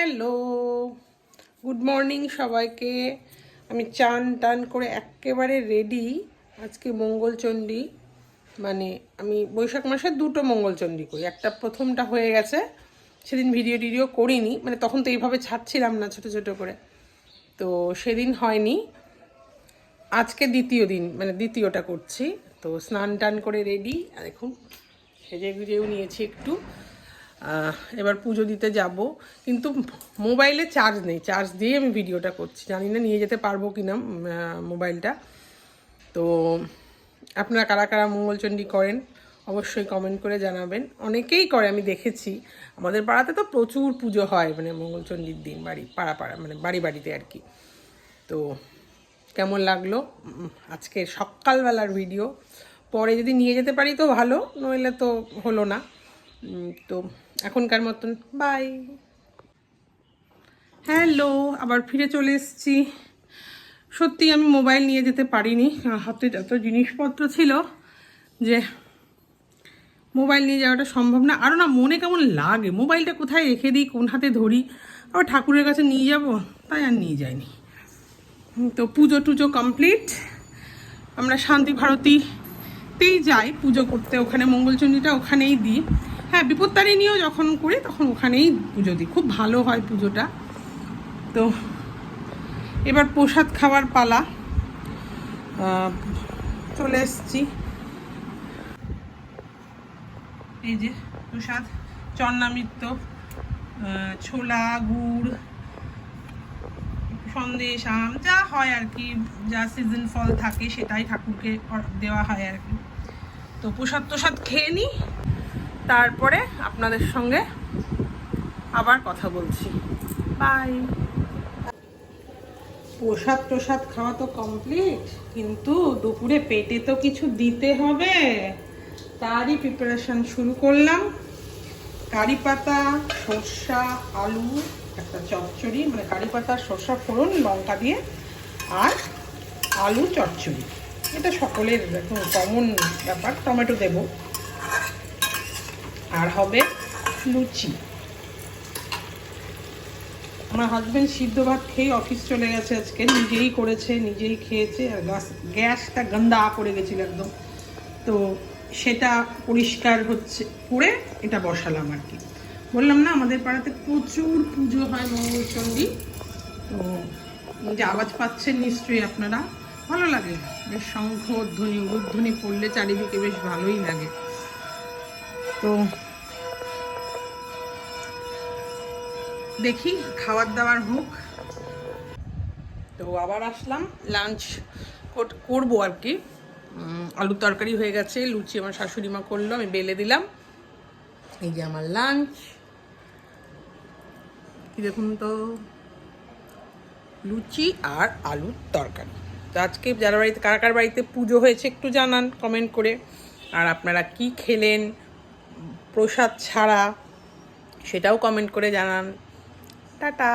Hello. Good morning সবাইকে। আমি চান টান করে একেবারে রেডি আজকে মঙ্গলচণ্ডী। মানে আমি বৈশাখ মাসে দুটো মঙ্গলচণ্ডী করি। একটা প্রথমটা হয়ে গেছে। সেদিন ভিডিও টিডিও করিনি। মানে তখন তো এইভাবে ছাড়ছিলাম না ছোট ছোট করে। তো সেদিন হয়নি। আজকে দ্বিতীয় দিন মানে দ্বিতীয়টা করছি। তো স্নান টান করে রেডি আর দেখুন সেজে গুজেও নিয়েছি একটু। এবার পুজো দিতে যাব। কিন্তু মোবাইলে চার্জ নেই। চার্জ দিয়ে আমি ভিডিওটা করছি। জানি না নিয়ে যেতে পারব কি না মোবাইলটা। তো আপনারা কারা কারা মঙ্গলচণ্ডী করেন, অবশ্যই কমেন্ট করে জানাবেন। অনেকেই করে, আমি দেখেছি। আমাদের পাড়াতে তো প্রচুর পুজো হয় মানে মঙ্গলচণ্ডীর দিন, বাড়ি, পাড়া পাড়া মানে বাড়ি, বাড়িতে আর কি। তো কেমন লাগল? আজকে সকালবেলার ভিডিও পরে যদি নিয়ে যেতে পারি তো ভালো, নইলে তো হলো না। তো এখনকার মতন বাই হ্যালো আবার ফিরে চলে এসেছি। সত্যি আমি মোবাইল নিয়ে যেতে পারিনি। হাতে যত জিনিসপত্র ছিল যে মোবাইল নিয়ে যাওয়াটা সম্ভব না। আরও না মনে কেমন লাগে? মোবাইলটা কোথায় রেখে দিই? কোন হাতে ধরি? আবার ঠাকুরের কাছে নিয়ে যাব? তাই আর নিয়ে যাইনি। তো পুজো টুজো কমপ্লিট আমরা শান্তি ভারতীতেই যাই। পুজো করতে ওখানে, মঙ্গলচণ্ডীটা ওখানেই দিই। হ্যাঁ বিপত্তারিণীও যখন করি তখন ওখানেই পুজো দিই। খুব ভালো হয় পুজোটা। তো এবার প্রসাদ খাওয়ার পালা। চলে এসছি। এই যে প্রসাদ চন্নামিত্র আহ, ছোলা গুড় সন্দেশ আম যা হয় আর কি যা সিজন ফল থাকে সেটাই ঠাকুরকে দেওয়া হয় আর কি। তো প্রসাদ প্রসাদ খেয়ে নিই তারপরে আপনাদের সঙ্গে আবার কথা বলছি। বাই প্রসাদ প্রসাদ খাওয়া তো কমপ্লিট কিন্তু দুপুরে পেটে তো কিছু দিতে হবে। তারই প্রিপারেশন শুরু করলাম। কারি পাতা, সর্ষা, আলু, একটা চচ্চড়ি মানে কারি পাতা, সর্ষা, ফোড়ন, লঙ্কা দিয়ে, আর আলু চচ্চড়ি। এটা সকলের কমন ব্যাপার, টমেটো দেব। আর হবে লুচি। আমার হাজবেন্ড সিদ্ধ ভাত খেয়ে অফিস চলে গেছে আজকে। নিজেই করেছে, নিজেই খেয়েছে। আর গ্যাস গ্যাসটা গন্দা করে গেছিল একদম। তো সেটা পরিষ্কার হচ্ছে, করে এটা বসালাম আর কি। বললাম, না, আমাদের পাড়াতে প্রচুর পুজো হয় মঙ্গলচণ্ডী তো যে আওয়াজ পাচ্ছেন নিশ্চয়ই আপনারা। ভালো লাগে। বেশ শঙ্খ, ধ্বনি উলুধ্বনি পড়লে চারিদিকে বেশ ভালোই লাগে। তো দেখি খাবার দাবার হোক। তো আবার আসলাম লাঞ্চ করব আর কি। আলুর তরকারি হয়ে গেছে, লুচি আমার শাশুড়ি মা করল, আমি বেলে দিলাম। এই যে আমার লাঞ্চ কি দেখুন তো, লুচি আর আলুর তরকারি। তো আজকে যারা বাড়িতে কার কার বাড়িতে পুজো হয়েছে একটু জানান কমেন্ট করে। আর আপনারা কি খেলেন প্রসাদ ছাড়া সেটাও কমেন্ট করে জানান। টাটা।